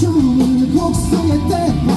춤을 곡성의 때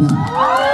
Panginoon.